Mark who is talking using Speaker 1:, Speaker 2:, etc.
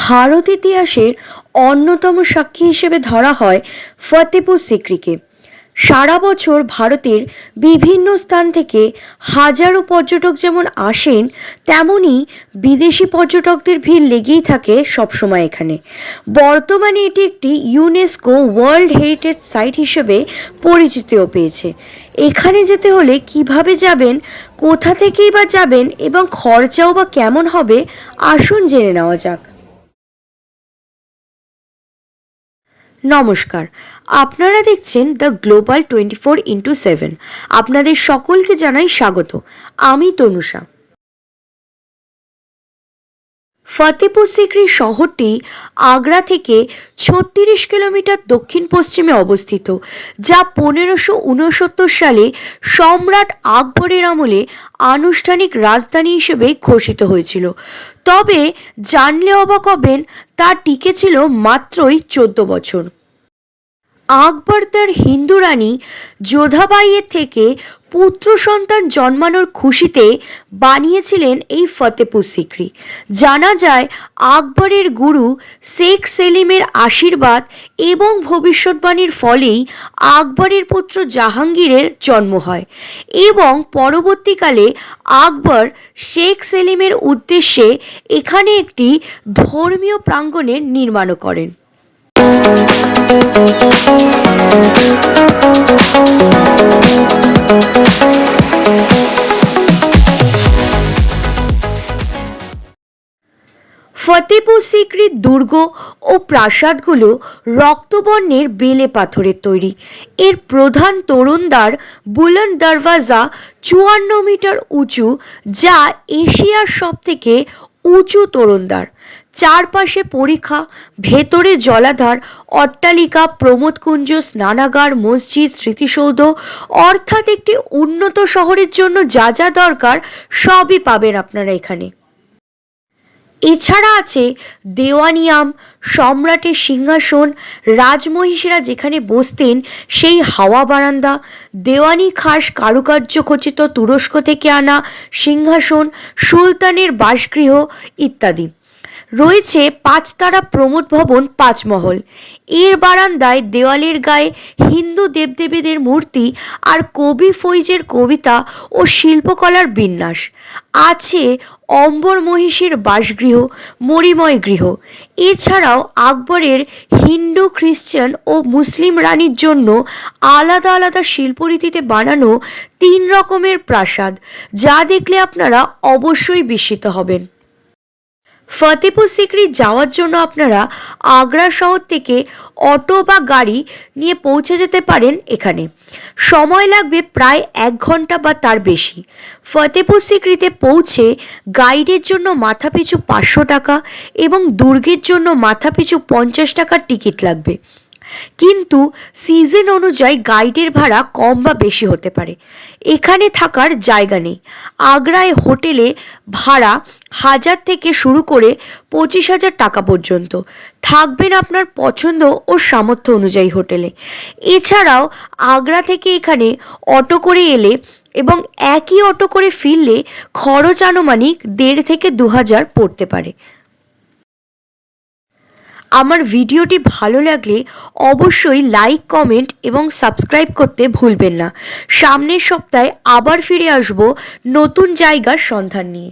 Speaker 1: ভারত ইতিহাসের অন্যতম সাক্ষী হিসেবে ধরা হয় ফতেপুর সিক্রিকে। সারা বছর ভারতের বিভিন্ন স্থান থেকে হাজারো পর্যটক যেমন আসেন তেমনই বিদেশি পর্যটকদের ভিড় লেগেই থাকে সবসময় এখানে। বর্তমানে এটি একটি ইউনেস্কো ওয়ার্ল্ড হেরিটেজ সাইট হিসেবে পরিচিতিও পেয়েছে। এখানে যেতে হলে কীভাবে যাবেন, কোথা থেকেই বা যাবেন এবং খরচাও বা কেমন হবে, আসুন জেনে নেওয়া যাক। নমস্কার। আপনারা দেখছেন the global twenty four into seven. আপনাদের সকলকে জানাই স্বাগত। আমি তনুষা। ফতেপুর সিক্রি শহরটি আগ্রা থেকে ছত্রিশ কিলোমিটার দক্ষিণ পশ্চিমে অবস্থিত, যা পনেরোশো উনসত্তর সালে সম্রাট আকবরের আমলে আনুষ্ঠানিক রাজধানী হিসেবে ঘোষিত হয়েছিল। তবে জানলে অবাক হবেন তা টিকেছিল মাত্রই চোদ্দ বছর। আকবর তার হিন্দু রানী যোধাবাইয়ের থেকে পুত্র সন্তান জন্মানোর খুশিতে বানিয়েছিলেন এই ফতেপুর সিক্রি। জানা যায়, আকবরের গুরু শেখ সেলিমের আশীর্বাদ এবং ভবিষ্যৎবাণীর ফলেই আকবরের পুত্র জাহাঙ্গীরের জন্ম হয় এবং পরবর্তীকালে আকবর শেখ সেলিমের উদ্দেশ্যে এখানে একটি ধর্মীয় প্রাঙ্গণের নির্মাণ করেন। ফতেপুর সিক্রির দুর্গ ও প্রাসাদগুলো রক্তবর্ণের বেলে পাথরের তৈরি। এর প্রধান তোরণদ্বার বুলন্দ দরওয়াজা চুয়ান্ন মিটার উঁচু, যা এশিয়ার সবথেকে উঁচু তোরণদ্বার। চারপাশে পরীক্ষা, ভেতরে জলাধার, অট্টালিকা, প্রমোদকুঞ্জ, স্নানাগার, মসজিদ, স্মৃতিসৌধ, অর্থাৎ একটি উন্নত শহরের জন্য যা যা দরকার সবই পাবেন আপনারা এখানে। এছাড়া আছে দেওয়ানিয়াম, সম্রাটের সিংহাসন, রাজমহিষীরা যেখানে বসতেন সেই হাওয়া বারান্দা, দেওয়ানি খাস কারুকার্য খচিত তুরস্ক থেকে আনা সিংহাসন, সুলতানের বাসগৃহ ইত্যাদি। রয়েছে পাঁচতারা প্রমোদ ভবন, পাঁচমহল। এর বারান্দায় দেওয়ালের গায়ে হিন্দু দেবদেবীদের মূর্তি আর কবি ফৈজের কবিতা ও শিল্পকলার বিন্যাস। আছে অম্বর মহিষীর বাসগৃহ, মরিময় গৃহ। এছাড়াও আকবরের হিন্দু খ্রিস্টান ও মুসলিম রানীর জন্য আলাদা আলাদা শিল্পরীতিতে বানানো তিন রকমের প্রাসাদ, যা দেখলে আপনারা অবশ্যই বিস্মিত হবেন। ফতেপুর সিকরি যাওয়ার জন্য আপনারা আগ্রা শহর থেকে অটো বা গাড়ি নিয়ে পৌঁছে যেতে পারেন এখানে। সময় লাগবে প্রায় এক ঘণ্টা বা তার বেশি। ফতেপুর সিক্রিতে পৌঁছে গাইডের জন্য মাথা পিছু পাঁচশো টাকা এবং দুর্গের জন্য মাথা পিছু পঞ্চাশ টাকার টিকিট লাগবে। কিন্তু সিজন অনুযায়ী গাইডের ভাড়া কম বা বেশি হতে পারে। এখানে থাকার জায়গা নেই। আগ্রায় হোটেলে ভাড়া হাজার থেকে শুরু করে পঁচিশ হাজার টাকা পর্যন্ত। থাকবেন আপনার পছন্দ ও সামর্থ্য অনুযায়ী হোটেলে। এছাড়াও আগ্রা থেকে এখানে অটো করে এলে এবং একই অটো করে ফিরলে খরচ আনুমানিক দেড় থেকে দু হাজার পড়তে পারে। আমার ভিডিওটি ভালো লাগলে অবশ্যই লাইক কমেন্ট এবং সাবস্ক্রাইব করতে ভুলবেন না। সামনের সপ্তাহে আবার ফিরে আসব নতুন জায়গার সন্ধান নিয়ে।